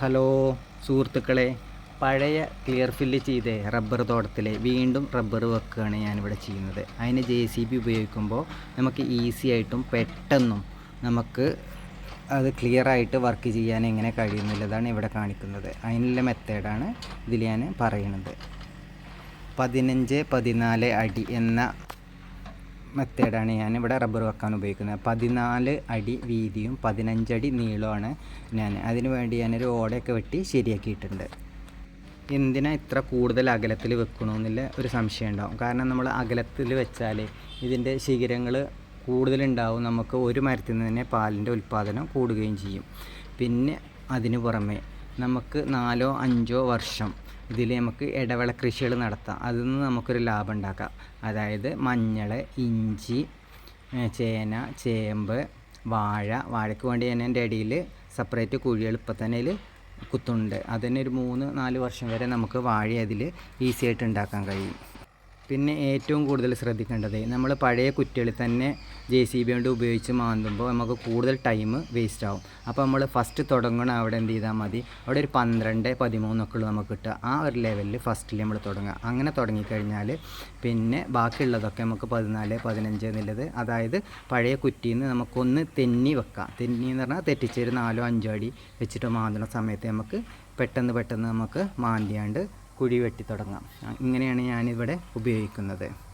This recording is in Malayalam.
ഹലോ സുഹൃത്തുക്കളെ. പഴയ ക്ലിയർ ഫില്ല് ചെയ്ത റബ്ബർ തോട്ടത്തിൽ വീണ്ടും റബ്ബർ വെക്കുകയാണ് ഞാനിവിടെ ചെയ്യുന്നത്. അതിന് ജെ സി ബി ഉപയോഗിക്കുമ്പോൾ നമുക്ക് ഈസി ആയിട്ടും പെട്ടെന്നും നമുക്ക് അത് ക്ലിയർ ആയിട്ട് വർക്ക് ചെയ്യാൻ എങ്ങനെ കഴിയുന്നില്ലതാണ് ഇവിടെ കാണിക്കുന്നത്. അതിനുള്ള മെത്തേഡാണ് ഇതിൽ ഞാൻ പറയുന്നത് പതിനഞ്ച് പതിനാല് അടി എന്ന മെത്തേഡാണ് ഇവിടെ റബ്ബർ വെക്കാൻ ഉപയോഗിക്കുന്നത്. പതിനാല് അടി വീതിയും പതിനഞ്ചടി നീളമാണ് ഞാൻ. അതിനു വേണ്ടി ഞാനൊരു ഓടയൊക്കെ വെട്ടി ശരിയാക്കിയിട്ടുണ്ട്. എന്തിനാ ഇത്ര കൂടുതൽ അകലത്തിൽ വെക്കണമെന്നില്ല ഒരു സംശയം ഉണ്ടാവും. കാരണം നമ്മൾ അകലത്തിൽ വെച്ചാൽ ഇതിന്റെ ശിഖരങ്ങൾ കൂടുതലുണ്ടാവും. നമുക്ക് ഒരു മരത്തിൽ നിന്ന് തന്നെ പാലിന്റെ ഉൽപ്പാദനം കൂടുകയും ചെയ്യും. പിന്നെ അതിനു പുറമെ നമുക്ക് നാലോ അഞ്ചോ വർഷം ഇതിൽ നമുക്ക് ഇടവേള കൃഷികൾ നടത്താം. അതിൽ നിന്ന് നമുക്കൊരു ലാഭം ഉണ്ടാക്കാം. അതായത് മഞ്ഞൾ ഇഞ്ചി ചേന ചേമ്പ് വാഴ. വാഴയ്ക്ക് വേണ്ടി തന്നെ എന്റെ ഇടയിൽ സെപ്പറേറ്റ് കുഴികൾ ഇപ്പം തന്നെ കുത്തുണ്ട് അതിന് ഒരു മൂന്ന് നാല് വർഷം വരെ നമുക്ക് വാഴ അതിൽ ഈസി ആയിട്ട് ഉണ്ടാക്കാൻ കഴിയും. പിന്നെ ഏറ്റവും കൂടുതൽ ശ്രദ്ധിക്കേണ്ടത് നമ്മൾ പഴയ കുറ്റികളിൽ തന്നെ ജെ സി ബി കൊണ്ട് ഉപയോഗിച്ച് മാന്തുമ്പോൾ നമുക്ക് കൂടുതൽ ടൈം വേസ്റ്റ് ആവും. അപ്പോൾ നമ്മൾ ഫസ്റ്റ് തുടങ്ങണം അവിടെ എന്ത് ചെയ്താൽ മതി. അവിടെ ഒരു പന്ത്രണ്ട് പതിമൂന്നൊക്കെ ഉള്ളൂ നമുക്ക് കിട്ടുക. ആ ഒരു ലെവലിൽ ഫസ്റ്റിൽ നമ്മൾ തുടങ്ങുക. അങ്ങനെ തുടങ്ങിക്കഴിഞ്ഞാൽ പിന്നെ ബാക്കിയുള്ളതൊക്കെ നമുക്ക് പതിനാല് പതിനഞ്ച് എന്നുള്ളത് അതായത് പഴയ കുറ്റിയിൽ നിന്ന് നമുക്കൊന്ന് തെന്നി വെക്കാം. തെന്നി എന്ന് പറഞ്ഞാൽ തെറ്റിച്ചൊരു നാലോ അഞ്ചോ അടി വെച്ചിട്ട് മാന്തണ സമയത്ത് നമുക്ക് പെട്ടെന്ന് പെട്ടെന്ന് നമുക്ക് മാന്തിയാണ്ട് കുഴി വെട്ടി തുടങ്ങാം. ഇങ്ങനെയാണ് ഞാനിവിടെ ഉപയോഗിക്കുന്നത്.